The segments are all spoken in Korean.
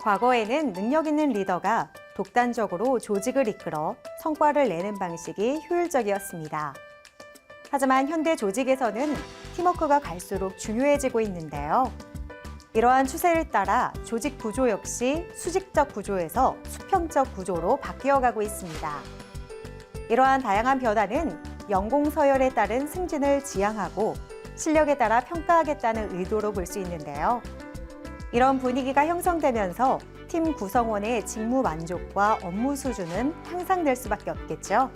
과거에는 능력 있는 리더가 독단적으로 조직을 이끌어 성과를 내는 방식이 효율적이었습니다. 하지만 현대 조직에서는 팀워크가 갈수록 중요해지고 있는데요. 이러한 추세를 따라 조직 구조 역시 수직적 구조에서 수평적 구조로 바뀌어가고 있습니다. 이러한 다양한 변화는 연공 서열에 따른 승진을 지향하고 실력에 따라 평가하겠다는 의도로 볼 수 있는데요. 이런 분위기가 형성되면서 팀 구성원의 직무 만족과 업무 수준은 향상될 수밖에 없겠죠.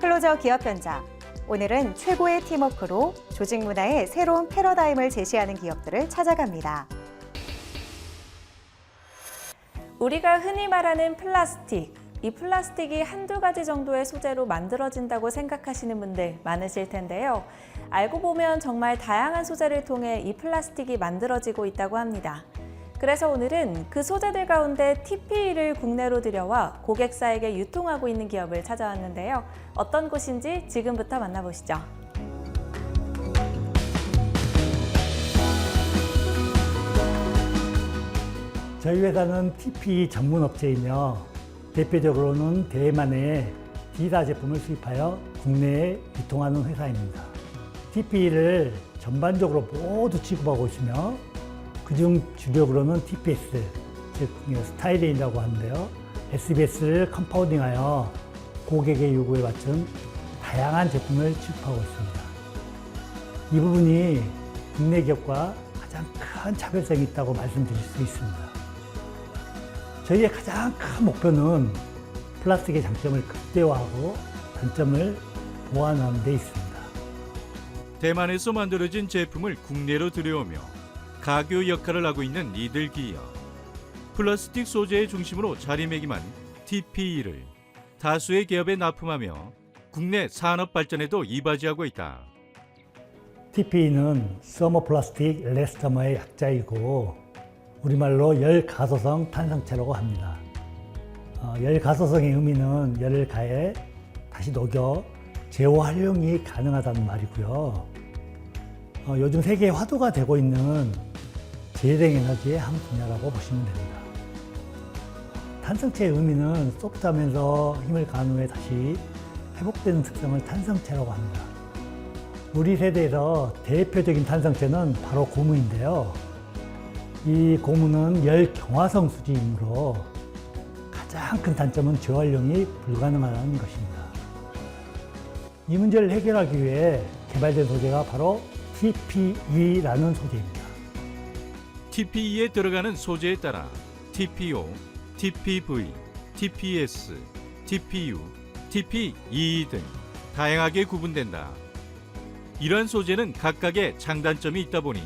클로저 기업 현장. 오늘은 최고의 팀워크로 조직 문화의 새로운 패러다임을 제시하는 기업들을 찾아갑니다. 우리가 흔히 말하는 플라스틱. 이 플라스틱이 한두 가지 정도의 소재로 만들어진다고 생각하시는 분들 많으실 텐데요. 알고 보면 정말 다양한 소재를 통해 이 플라스틱이 만들어지고 있다고 합니다. 그래서 오늘은 그 소재들 가운데 TPE를 국내로 들여와 고객사에게 유통하고 있는 기업을 찾아왔는데요. 어떤 곳인지 지금부터 만나보시죠. 저희 회사는 TP 전문 업체이며 대표적으로는 대만의 D사 제품을 수입하여 국내에 유통하는 회사입니다. TP를 전반적으로 모두 취급하고 있으며 그중 주력으로는 TPS, 즉 스타일링이라고 하는데요. SBS를 컴파운딩하여 고객의 요구에 맞춘 다양한 제품을 취급하고 있습니다. 이 부분이 국내 기업과 가장 큰 차별성이 있다고 말씀드릴 수 있습니다. 저희의 가장 큰 목표는 플라스틱의 장점을 극대화하고 단점을 보완하는 데 있습니다. 대만에서 만들어진 제품을 국내로 들여오며 가교 역할을 하고 있는 이들 기업. 플라스틱 소재의 중심으로 자리매김한 TPE를 다수의 기업에 납품하며 국내 산업 발전에도 이바지하고 있다. TPE는 서머플라스틱 엘레스터머의 약자이고 우리말로 열가소성 탄성체라고 합니다. 어, 열가소성의 의미는 열을 가해 다시 녹여 재활용이 가능하다는 말이고요. 어, 요즘 세계에 화두가 되고 있는 재생 에너지의 한 분야라고 보시면 됩니다. 탄성체의 의미는 소프트하면서 힘을 가한 후에 다시 회복되는 특성을 탄성체라고 합니다. 우리 세대에서 대표적인 탄성체는 바로 고무인데요. 이 고무는 열 경화성 수지이므로 가장 큰 단점은 재활용이 불가능하다는 것입니다. 이 문제를 해결하기 위해 개발된 소재가 바로 TPE라는 소재입니다. TPE에 들어가는 소재에 따라 TPO, TPV, TPS, TPU, TPE 등 다양하게 구분된다. 이러한 소재는 각각의 장단점이 있다 보니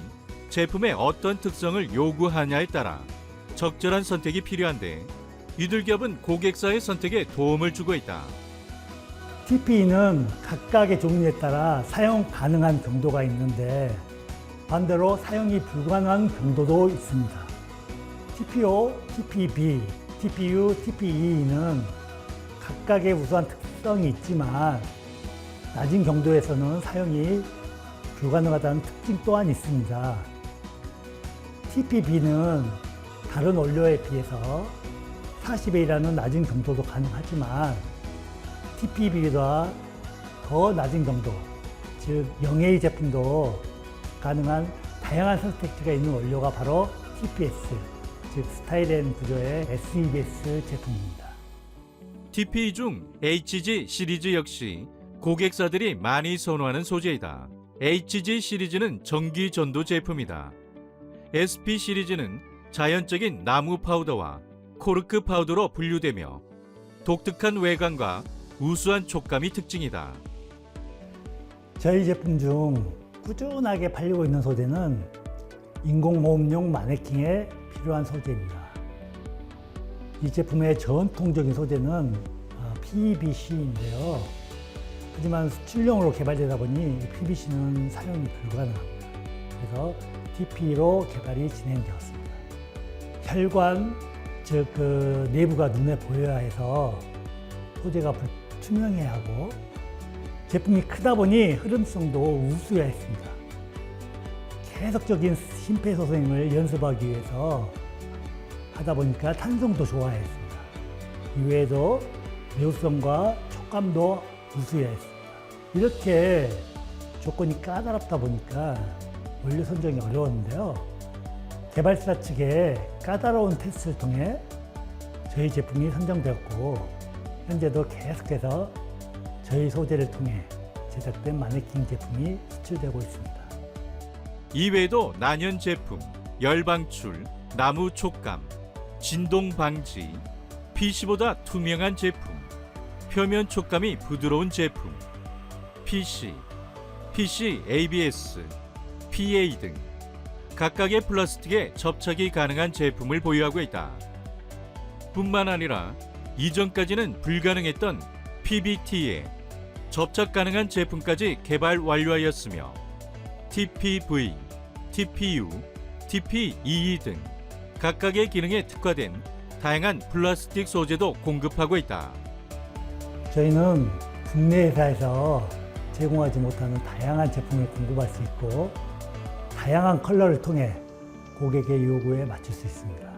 제품의 어떤 특성을 요구하냐에 따라 적절한 선택이 필요한데 기업은 고객사의 선택에 도움을 주고 있다. TPE는 각각의 종류에 따라 사용 가능한 경도가 있는데 반대로 사용이 불가능한 경도도 있습니다. TPO, TPB, TPU, TPE는 각각의 우수한 특성이 있지만 낮은 경도에서는 사용이 불가능하다는 특징 또한 있습니다. TPB는 다른 원료에 비해서 40에 이라는 낮은 경도도 가능하지만 TPB보다 더 낮은 경도, 즉 영A의 제품도 가능한 다양한 선택지가 있는 원료가 바로 TPS, 즉 스타일앤 구조의 SEBS 제품입니다. TPE 중 HG 시리즈 역시 고객사들이 많이 선호하는 소재이다. HG 시리즈는 전기 전도 제품이다. SP 시리즈는 자연적인 나무 파우더와 코르크 파우더로 분류되며 독특한 외관과 우수한 촉감이 특징이다. 저희 제품 중 꾸준하게 팔리고 있는 소재는 인공호흡용 마네킹에 필요한 소재입니다. 이 제품의 전통적인 소재는 어, PVC인데요. 하지만 수출용으로 개발되다 보니 PVC는 사용이 불가능합니다. 그래서 TP로 개발이 진행되었습니다. 혈관, 즉 그 내부가 눈에 보여야 해서 소재가 불 투명해야 하고 제품이 크다 보니 흐름성도 우수해야 했습니다. 계속적인 심폐소생을 연습하기 위해서 하다 보니까 탄성도 좋아했습니다. 이외에도 매우성과 촉감도 우수했습니다. 이렇게 조건이 까다롭다 보니까 원료 선정이 어려웠는데요. 개발사 측의 까다로운 테스트를 통해 저희 제품이 선정되었고 현재도 계속해서 저희 소재를 통해 제작된 마네킹 제품이 수출되고 있습니다. 이외에도 난연 제품, 열방출, 나무 촉감, 진동 방지, PC보다 투명한 제품, 표면 촉감이 부드러운 제품, PC, PC ABS, PA 등 각각의 플라스틱에 접착이 가능한 제품을 보유하고 있다. 뿐만 아니라 이전까지는 불가능했던 PBT에 접착 가능한 제품까지 개발 완료하였으며 TPV, TPU, TPEE 등 각각의 기능에 특화된 다양한 플라스틱 소재도 공급하고 있다. 저희는 국내 회사에서 제공하지 못하는 다양한 제품을 공급할 수 있고 다양한 컬러를 통해 고객의 요구에 맞출 수 있습니다.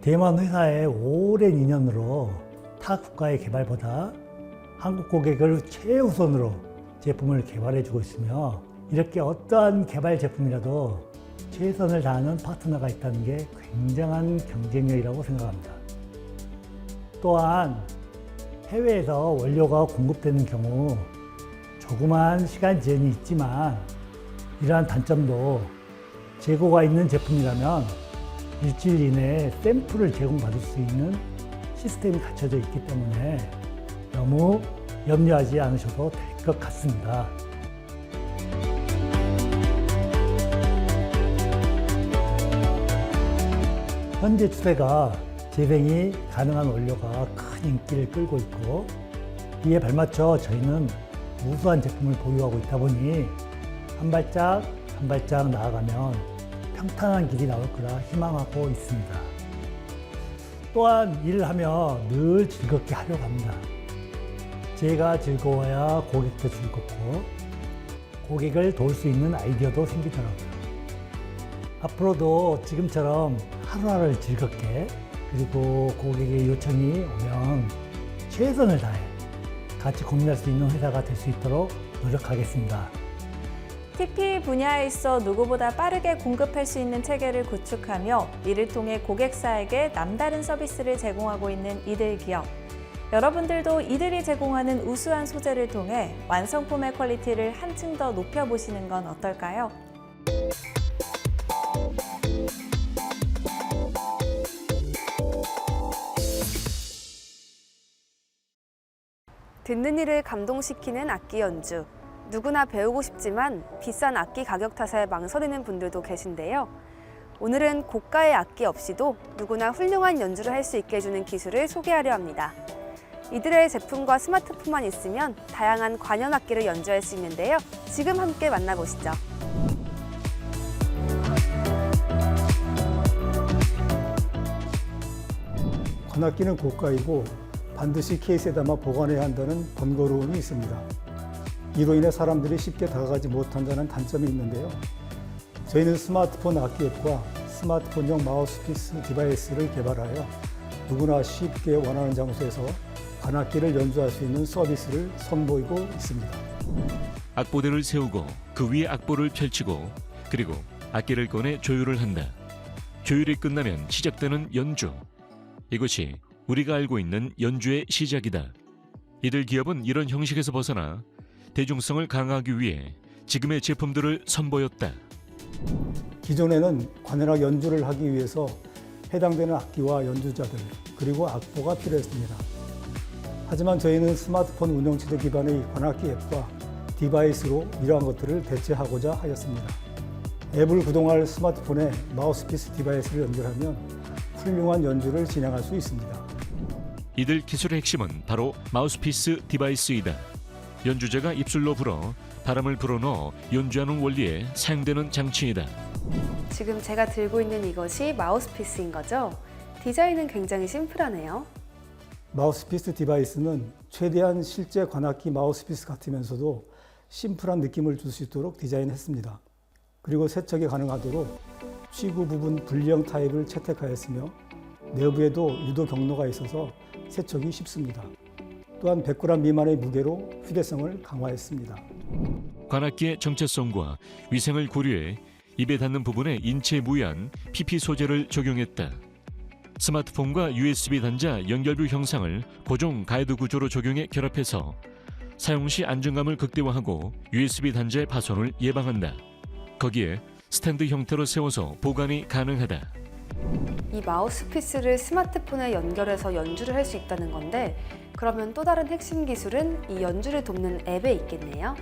대만 회사의 오랜 인연으로 타 국가의 개발보다 한국 고객을 최우선으로 제품을 개발해 주고 있으며 이렇게 어떠한 개발 제품이라도 최선을 다하는 파트너가 있다는 게 굉장한 경쟁력이라고 생각합니다. 또한 해외에서 원료가 공급되는 경우 조그마한 시간 제한이 있지만 이러한 단점도 재고가 있는 제품이라면 일주일 이내에 샘플을 제공받을 수 있는 시스템이 갖춰져 있기 때문에 너무 염려하지 않으셔도 될 것 같습니다. 현재 추세가 재생이 가능한 원료가 큰 인기를 끌고 있고 이에 발맞춰 저희는 우수한 제품을 보유하고 있다 보니 한 발짝 한 발짝 나아가면 평탄한 길이 나올 거라 희망하고 있습니다. 또한 일을 하며 늘 즐겁게 하려고 합니다. 제가 즐거워야 고객도 즐겁고 고객을 도울 수 있는 아이디어도 생기더라고요. 앞으로도 지금처럼 하루하루를 즐겁게 그리고 고객의 요청이 오면 최선을 다해 같이 고민할 수 있는 회사가 될 수 있도록 노력하겠습니다. TP 분야에 있어 누구보다 빠르게 공급할 수 있는 체계를 구축하며 이를 통해 고객사에게 남다른 서비스를 제공하고 있는 이들 기업. 여러분들도 이들이 제공하는 우수한 소재를 통해 완성품의 퀄리티를 한층 더 높여보시는 건 어떨까요? 듣는 이를 감동시키는 악기 연주. 누구나 배우고 싶지만 비싼 악기 가격 탓에 망설이는 분들도 계신데요. 오늘은 고가의 악기 없이도 누구나 훌륭한 연주를 할 수 있게 해주는 기술을 소개하려 합니다. 이들의 제품과 스마트폰만 있으면 다양한 관현 악기를 연주할 수 있는데요. 지금 함께 만나보시죠. 관악기는 고가이고 반드시 케이스에 담아 보관해야 한다는 번거로움이 있습니다. 이로 인해 사람들이 쉽게 다가가지 못한다는 단점이 있는데요. 저희는 스마트폰 악기 앱과 스마트폰용 마우스피스 디바이스를 개발하여 누구나 쉽게 원하는 장소에서 관악기를 연주할 수 있는 서비스를 선보이고 있습니다. 악보대를 세우고 그 위에 악보를 펼치고 그리고 악기를 꺼내 조율을 한다. 조율이 끝나면 시작되는 연주. 이것이 우리가 알고 있는 연주의 시작이다. 이들 기업은 이런 형식에서 벗어나 대중성을 강화하기 위해 지금의 제품들을 선보였다. 기존에는 관현악 연주를 하기 위해서 해당되는 악기와 연주자들 그리고 악보가 필요했습니다. 하지만 저희는 스마트폰 운영체제 기반의 관악기 앱과 디바이스로 이러한 것들을 대체하고자 하였습니다. 앱을 구동할 스마트폰에 마우스피스 디바이스를 연결하면 훌륭한 연주를 진행할 수 있습니다. 이들 기술의 핵심은 바로 마우스피스 디바이스이다. 연주자가 입술로 불어 바람을 불어넣어 연주하는 원리에 사용되는 장치이다. 지금 제가 들고 있는 이것이 마우스피스인 거죠? 디자인은 굉장히 심플하네요. 마우스피스 디바이스는 최대한 실제 관악기 마우스피스 같으면서도 심플한 느낌을 줄 수 있도록 디자인했습니다. 그리고 세척이 가능하도록 취구 부분 분리형 타입을 채택하였으며 내부에도 유도 경로가 있어서 세척이 쉽습니다. 또한 100g 미만의 무게로 휴대성을 강화했습니다. 관악기의 정체성과 위생을 고려해 입에 닿는 부분에 인체 무해한 PP 소재를 적용했다. 스마트폰과 USB 단자 연결부 형상을 고정 가이드 구조로 적용해 결합해서 사용 시 안정감을 극대화하고 USB 단자의 파손을 예방한다. 거기에 스탠드 형태로 세워서 보관이 가능하다. 이 마우스피스를 스마트폰에 연결해서 연주를 할 수 있다는 건데 그러면 또 다른 핵심 기술은 이 연주를 돕는 앱에 있겠네요.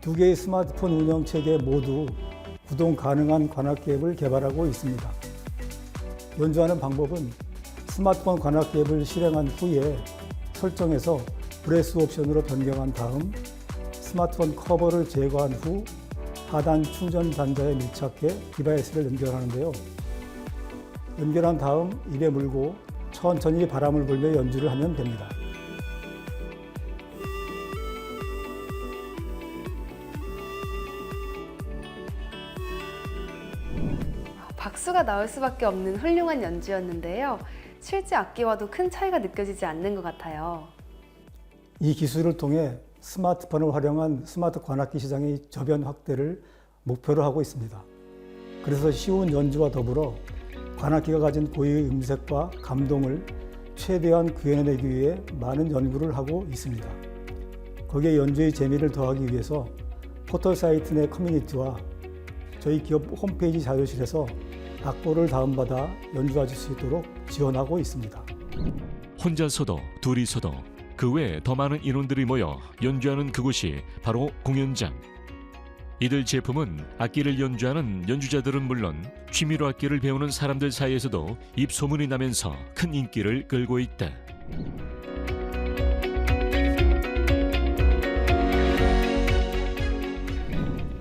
두 개의 스마트폰 운영 체계 모두 구동 가능한 관악기 앱을 개발하고 있습니다. 연주하는 방법은 스마트폰 관악기 앱을 실행한 후에 설정에서 브레스 옵션으로 변경한 다음 스마트폰 커버를 제거한 후 하단 충전 단자에 밀착해 디바이스를 연결하는데요. 연결한 다음 입에 물고 천천히 바람을 불며 연주를 하면 됩니다. 박수가 나올 수밖에 없는 훌륭한 연주였는데요. 실제 악기와도 큰 차이가 느껴지지 않는 것 같아요. 이 기술을 통해 스마트폰을 활용한 스마트 관악기 시장의 저변 확대를 목표로 하고 있습니다. 그래서 쉬운 연주와 더불어 관악기가 가진 고유의 음색과 감동을 최대한 구현해내기 위해 많은 연구를 하고 있습니다. 거기에 연주의 재미를 더하기 위해서 포털 사이트 내 커뮤니티와 저희 기업 홈페이지 자료실에서 악보를 다운받아 연주하실 수 있도록 지원하고 있습니다. 혼자서도 둘이서도 그 외에 더 많은 인원들이 모여 연주하는 그곳이 바로 공연장. 이들 제품은 악기를 연주하는 연주자들은 물론 취미로 악기를 배우는 사람들 사이에서도 입소문이 나면서 큰 인기를 끌고 있다.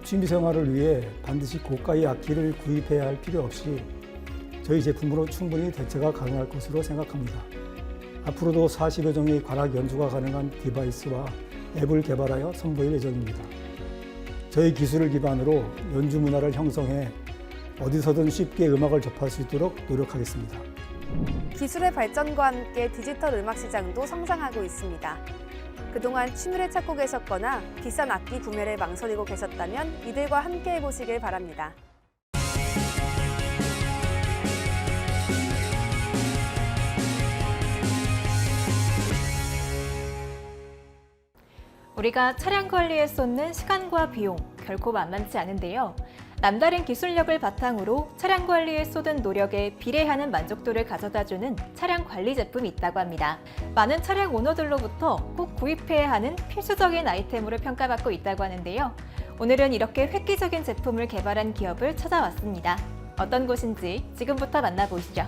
취미 생활을 위해 반드시 고가의 악기를 구입해야 할 필요 없이 저희 제품으로 충분히 대체가 가능할 것으로 생각합니다. 앞으로도 40여 종의 관악 연주가 가능한 디바이스와 앱을 개발하여 선보일 예정입니다. 저희 기술을 기반으로 연주 문화를 형성해 어디서든 쉽게 음악을 접할 수 있도록 노력하겠습니다. 기술의 발전과 함께 디지털 음악 시장도 성장하고 있습니다. 그동안 취미를 찾고 계셨거나 비싼 악기 구매를 망설이고 계셨다면 이들과 함께 해보시길 바랍니다. 우리가 차량 관리에 쏟는 시간과 비용 결코 만만치 않은데요. 남다른 기술력을 바탕으로 차량 관리에 쏟은 노력에 비례하는 만족도를 가져다주는 차량 관리 제품이 있다고 합니다. 많은 차량 오너들로부터 꼭 구입해야 하는 필수적인 아이템으로 평가받고 있다고 하는데요. 오늘은 이렇게 획기적인 제품을 개발한 기업을 찾아왔습니다. 어떤 곳인지 지금부터 만나보시죠.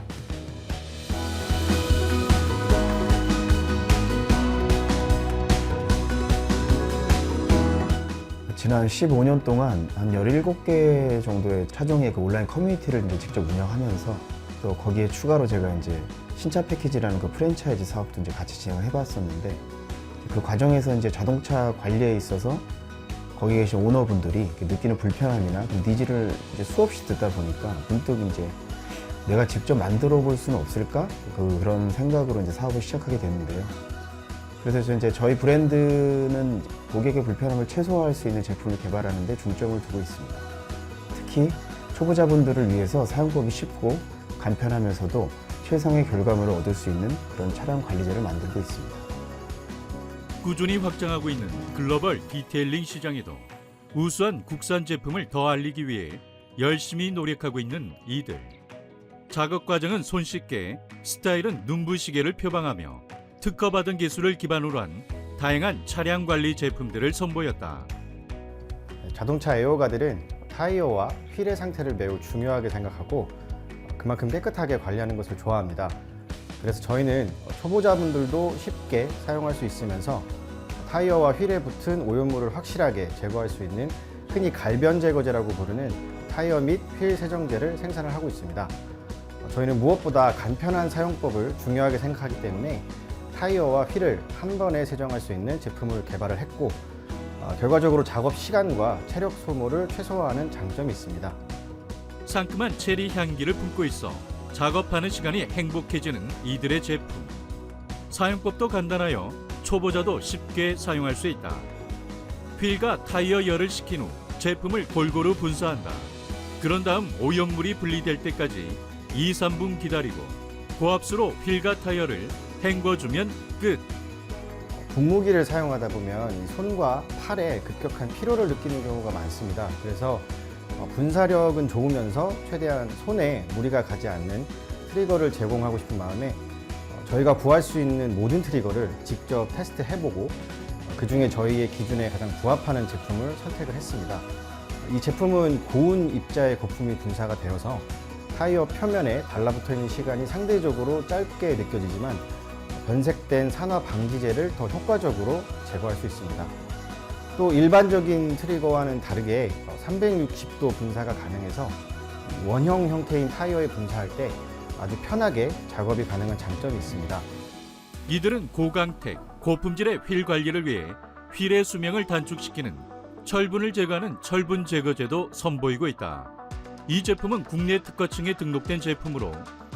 지난 15년 동안 한 17개 정도의 차종의 그 온라인 커뮤니티를 이제 직접 운영하면서 또 거기에 추가로 제가 이제 신차 패키지라는 그 프랜차이즈 사업도 이제 같이 진행을 해봤었는데 그 과정에서 이제 자동차 관리에 있어서 거기 계신 오너분들이 느끼는 불편함이나 그 니즈를 이제 수없이 듣다 보니까 문득 이제 내가 직접 만들어 볼 수는 없을까? 그 그런 생각으로 이제 사업을 시작하게 됐는데요. 그래서 이제 저희 브랜드는 고객의 불편함을 최소화할 수 있는 제품을 개발하는 데 중점을 두고 있습니다. 특히 초보자분들을 위해서 사용법이 쉽고 간편하면서도 최상의 결과물을 얻을 수 있는 그런 차량 관리제를 만들고 있습니다. 꾸준히 확장하고 있는 글로벌 디테일링 시장에도 우수한 국산 제품을 더 알리기 위해 열심히 노력하고 있는 이들. 작업 과정은 손쉽게, 스타일은 눈부시게를 표방하며 특허받은 기술을 기반으로 한 다양한 차량 관리 제품들을 선보였다. 자동차 애호가들은 타이어와 휠의 상태를 매우 중요하게 생각하고 그만큼 깨끗하게 관리하는 것을 좋아합니다. 그래서 저희는 초보자분들도 쉽게 사용할 수 있으면서 타이어와 휠에 붙은 오염물을 확실하게 제거할 수 있는 흔히 갈변 제거제라고 부르는 타이어 및 휠 세정제를 생산을 하고 있습니다. 저희는 무엇보다 간편한 사용법을 중요하게 생각하기 때문에 타이어와 휠을 한 번에 세정할 수 있는 제품을 개발을 했고 어, 결과적으로 작업 시간과 체력 소모를 최소화하는 장점이 있습니다. 상큼한 체리 향기를 품고 있어 작업하는 시간이 행복해지는 이들의 제품. 사용법도 간단하여 초보자도 쉽게 사용할 수 있다. 휠과 타이어 열을 식힌 후 제품을 골고루 분사한다. 그런 다음 오염물이 분리될 때까지 2, 3분 기다리고 고압수로 휠과 타이어를 헹궈주면 끝. 분무기를 사용하다 보면 이 손과 팔에 급격한 피로를 느끼는 경우가 많습니다. 그래서 어, 분사력은 좋으면서 최대한 손에 무리가 가지 않는 트리거를 제공하고 싶은 마음에 어, 저희가 구할 수 있는 모든 트리거를 직접 테스트해보고 그 중에 저희의 기준에 가장 부합하는 제품을 선택을 했습니다. 이 제품은 고운 입자의 거품이 분사가 되어서 타이어 표면에 달라붙어 있는 시간이 상대적으로 짧게 느껴지지만 변색된 산화 방지제를 더 효과적으로 제거할 수 있습니다. 또 일반적인 트리거와는 다르게 360도 분사가 가능해서 원형 형태인 타이어에 분사할 때 아주 편하게 작업이 가능한 장점이 있습니다. 이들은 고강택, 고품질의 휠 관리를 위해 휠의 수명을 단축시키는 철분을 제거하는 철분 제거제도 선보이고 있다. 이 제품은 국내 특허청에 등록된 제품으로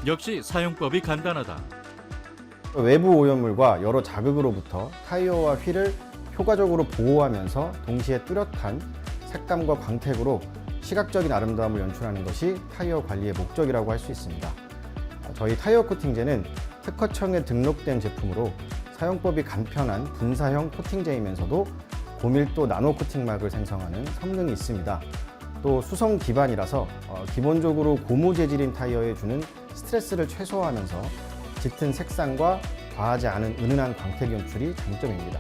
역시 사용법이 간단하다. 외부 오염물과 여러 자극으로부터 타이어와 휠을 효과적으로 보호하면서 동시에 뚜렷한 색감과 광택으로 시각적인 아름다움을 연출하는 것이 타이어 관리의 목적이라고 할 수 있습니다. 저희 타이어 코팅제는 특허청에 등록된 제품으로 사용법이 간편한 분사형 코팅제이면서도 고밀도 나노 코팅막을 생성하는 성능이 있습니다. 또 수성 기반이라서 어, 기본적으로 고무 재질인 타이어에 주는 스트레스를 최소화하면서 짙은 색상과 과하지 않은 은은한 광택 연출이 장점입니다.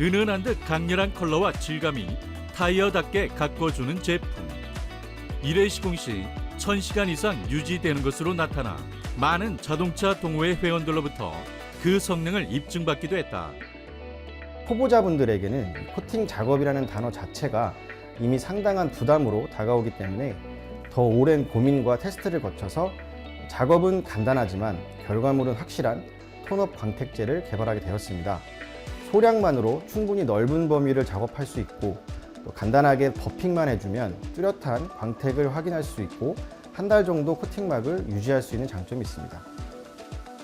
은은한 듯 강렬한 컬러와 질감이 타이어답게 가꿔주는 제품. 일회 시공 시 1000시간 이상 유지되는 것으로 나타나 많은 자동차 동호회 회원들로부터 그 성능을 입증받기도 했다. 초보자분들에게는 코팅 작업이라는 단어 자체가 이미 상당한 부담으로 다가오기 때문에 더 오랜 고민과 테스트를 거쳐서 작업은 간단하지만 결과물은 확실한 톤업 광택제를 개발하게 되었습니다. 소량만으로 충분히 넓은 범위를 작업할 수 있고 또 간단하게 버핑만 해주면 뚜렷한 광택을 확인할 수 있고 한 달 정도 코팅막을 유지할 수 있는 장점이 있습니다.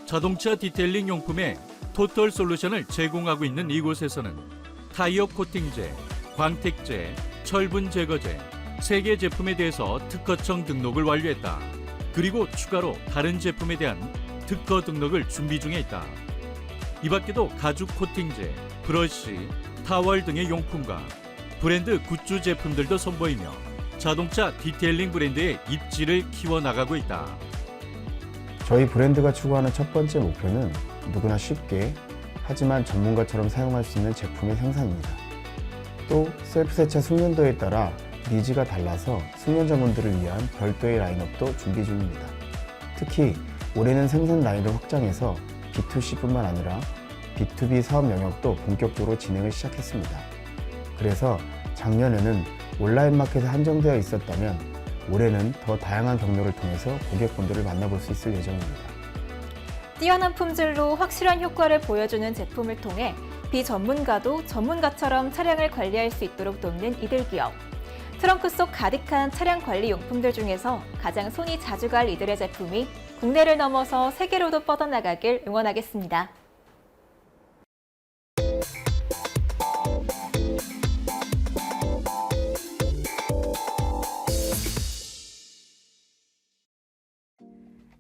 자동차 디테일링 용품의 토털 솔루션을 제공하고 있는 이곳에서는 타이어 코팅제, 광택제, 철분 제거제 세 개 제품에 대해서 특허청 등록을 완료했다. 그리고 추가로 다른 제품에 대한 특허 등록을 준비 중에 있다. 이 밖에도 가죽 코팅제, 브러쉬, 타월 등의 용품과 브랜드 굿즈 제품들도 선보이며 자동차 디테일링 브랜드의 입지를 키워나가고 있다. 저희 브랜드가 추구하는 첫 번째 목표는 누구나 쉽게 하지만 전문가처럼 사용할 수 있는 제품의 생산입니다. 또 셀프 세차 숙련도에 따라 니즈가 달라서 숙련자분들을 위한 별도의 라인업도 준비 중입니다. 특히 올해는 생산 라인을 확장해서 B2C뿐만 아니라 B2B 사업 영역도 본격적으로 진행을 시작했습니다. 그래서 작년에는 온라인 마켓에 한정되어 있었다면 올해는 더 다양한 경로를 통해서 고객분들을 만나볼 수 있을 예정입니다. 뛰어난 품질로 확실한 효과를 보여주는 제품을 통해 비전문가도 전문가처럼 차량을 관리할 수 있도록 돕는 이들 기업. 트렁크 속 가득한 차량 관리 용품들 중에서 가장 손이 자주 갈 이들의 제품이 국내를 넘어서 세계로도 뻗어나가길 응원하겠습니다.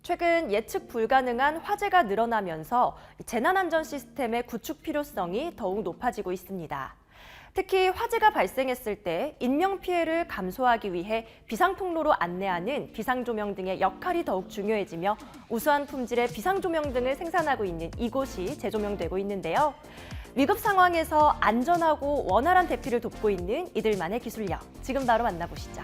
최근 예측 불가능한 화재가 늘어나면서 재난안전 시스템의 구축 필요성이 더욱 높아지고 있습니다. 특히 화재가 발생했을 때 인명 피해를 감소하기 위해 비상 통로로 안내하는 비상 조명 등의 역할이 더욱 중요해지며 우수한 품질의 비상 조명 등을 생산하고 있는 이곳이 재조명되고 있는데요. 위급 상황에서 안전하고 원활한 대피를 돕고 있는 이들만의 기술력, 지금 바로 만나보시죠.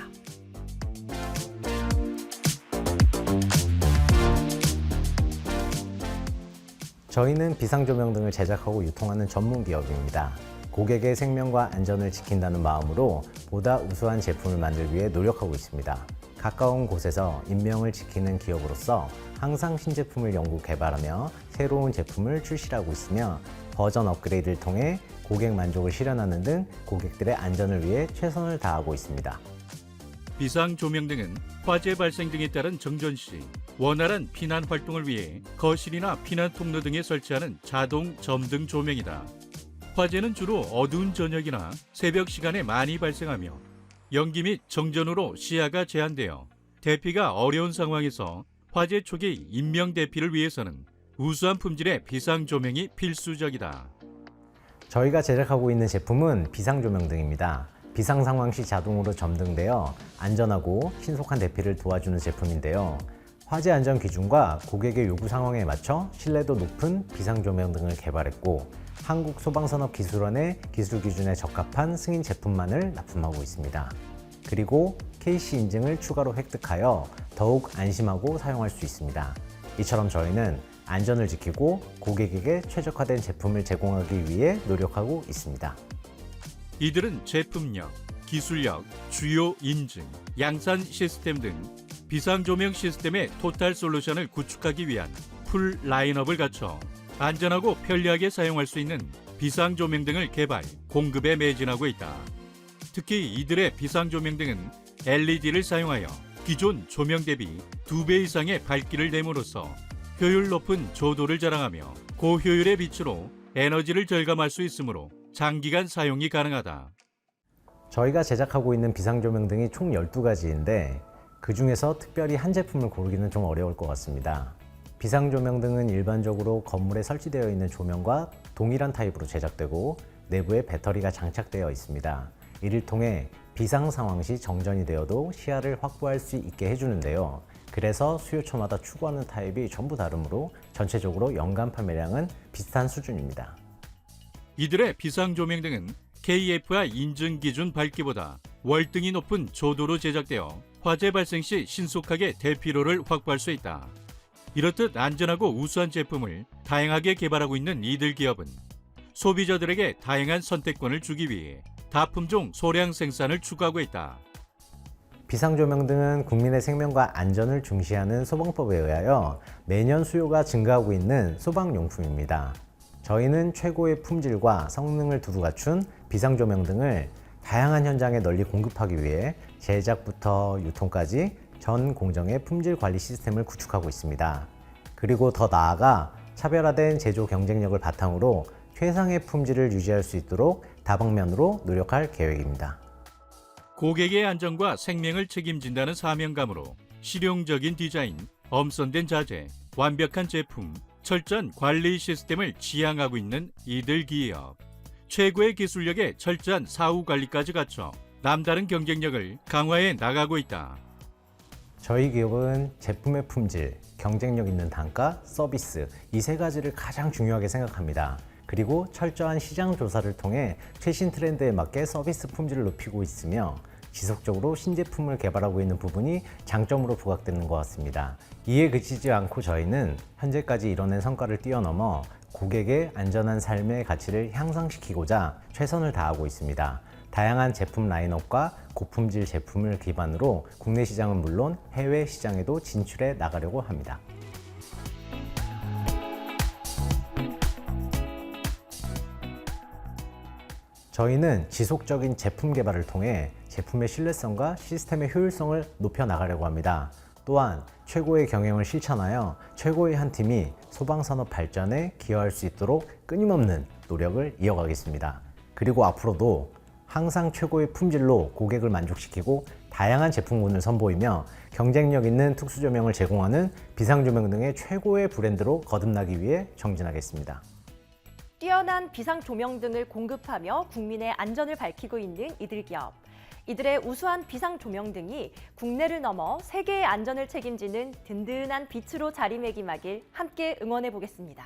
저희는 비상조명 등을 제작하고 유통하는 전문 기업입니다. 고객의 생명과 안전을 지킨다는 마음으로 보다 우수한 제품을 만들기 위해 노력하고 있습니다. 가까운 곳에서 인명을 지키는 기업으로서 항상 신제품을 연구 개발하며 새로운 제품을 출시하고 있으며 버전 업그레이드를 통해 고객 만족을 실현하는 등 고객들의 안전을 위해 최선을 다하고 있습니다. 비상 조명 등은 화재 발생 등에 따른 정전 시 원활한 피난 활동을 위해 거실이나 피난 통로 등에 설치하는 자동 점등 조명이다. 화재는 주로 어두운 저녁이나 새벽 시간에 많이 발생하며 연기 및 정전으로 시야가 제한되어 대피가 어려운 상황에서 화재 초기 인명 대피를 위해서는 우수한 품질의 비상 조명이 필수적이다. 저희가 제작하고 있는 제품은 비상 조명 등입니다. 비상 상황 시 자동으로 점등되어 안전하고 신속한 대피를 도와주는 제품인데요. 화재 안전 기준과 고객의 요구 상황에 맞춰 신뢰도 높은 비상 조명 등을 개발했고 한국소방산업기술원의 기술 기준에 적합한 승인 제품만을 납품하고 있습니다. 그리고 KC 인증을 추가로 획득하여 더욱 안심하고 사용할 수 있습니다. 이처럼 저희는 안전을 지키고 고객에게 최적화된 제품을 제공하기 위해 노력하고 있습니다. 이들은 제품력, 기술력, 주요 인증, 양산 시스템 등 비상조명 시스템의 토탈 솔루션을 구축하기 위한 풀 라인업을 갖춰 안전하고 편리하게 사용할 수 있는 비상 조명 등을 개발, 공급에 매진하고 있다. 특히 이들의 비상 조명 등은 LED를 사용하여 기존 조명 대비 2배 이상의 밝기를 내므로써 효율 높은 조도를 자랑하며 고효율의 빛으로 에너지를 절감할 수 있으므로 장기간 사용이 가능하다. 저희가 제작하고 있는 비상 조명 등이 총 12가지인데 그 중에서 특별히 한 제품을 고르기는 좀 어려울 것 같습니다. 비상조명 등은 일반적으로 건물에 설치되어 있는 조명과 동일한 타입으로 제작되고 내부에 배터리가 장착되어 있습니다. 이를 통해 비상 상황 시 정전이 되어도 시야를 확보할 수 있게 해주는데요. 그래서 수요처마다 추구하는 타입이 전부 다르므로 전체적으로 연간 판매량은 비슷한 수준입니다. 이들의 비상조명 등은 KFI 인증 기준 밝기보다 월등히 높은 조도로 제작되어 화재 발생 시 신속하게 대피로를 확보할 수 있다. 이렇듯 안전하고 우수한 제품을 다양하게 개발하고 있는 이들 기업은 소비자들에게 다양한 선택권을 주기 위해 다품종 소량 생산을 추구하고 있다. 비상조명 등은 국민의 생명과 안전을 중시하는 소방법에 의하여 매년 수요가 증가하고 있는 소방용품입니다. 저희는 최고의 품질과 성능을 두루 갖춘 비상조명 등을 다양한 현장에 널리 공급하기 위해 제작부터 유통까지 전 공정의 품질 관리 시스템을 구축하고 있습니다. 그리고 더 나아가 차별화된 제조 경쟁력을 바탕으로 최상의 품질을 유지할 수 있도록 다방면으로 노력할 계획입니다. 고객의 안전과 생명을 책임진다는 사명감으로 실용적인 디자인, 엄선된 자재, 완벽한 제품, 철저한 관리 시스템을 지향하고 있는 이들 기업. 최고의 기술력에 철저한 사후 관리까지 갖춰 남다른 경쟁력을 강화해 나가고 있다. 저희 기업은 제품의 품질, 경쟁력 있는 단가, 서비스 이 세 가지를 가장 중요하게 생각합니다. 그리고 철저한 시장 조사를 통해 최신 트렌드에 맞게 서비스 품질을 높이고 있으며 지속적으로 신제품을 개발하고 있는 부분이 장점으로 부각되는 것 같습니다. 이에 그치지 않고 저희는 현재까지 이뤄낸 성과를 뛰어넘어 고객의 안전한 삶의 가치를 향상시키고자 최선을 다하고 있습니다. 다양한 제품 라인업과 고품질 제품을 기반으로 국내 시장은 물론 해외 시장에도 진출해 나가려고 합니다. 저희는 지속적인 제품 개발을 통해 제품의 신뢰성과 시스템의 효율성을 높여 나가려고 합니다. 또한 최고의 경영을 실천하여 최고의 한 팀이 소방산업 발전에 기여할 수 있도록 끊임없는 노력을 이어가겠습니다. 그리고 앞으로도 항상 최고의 품질로 고객을 만족시키고 다양한 제품군을 선보이며 경쟁력 있는 특수 조명을 제공하는 비상 조명 등의 최고의 브랜드로 거듭나기 위해 정진하겠습니다. 뛰어난 비상 조명 등을 공급하며 국민의 안전을 밝히고 있는 이들 기업. 이들의 우수한 비상 조명 등이 국내를 넘어 세계의 안전을 책임지는 든든한 빛으로 자리매김하길 함께 응원해 보겠습니다.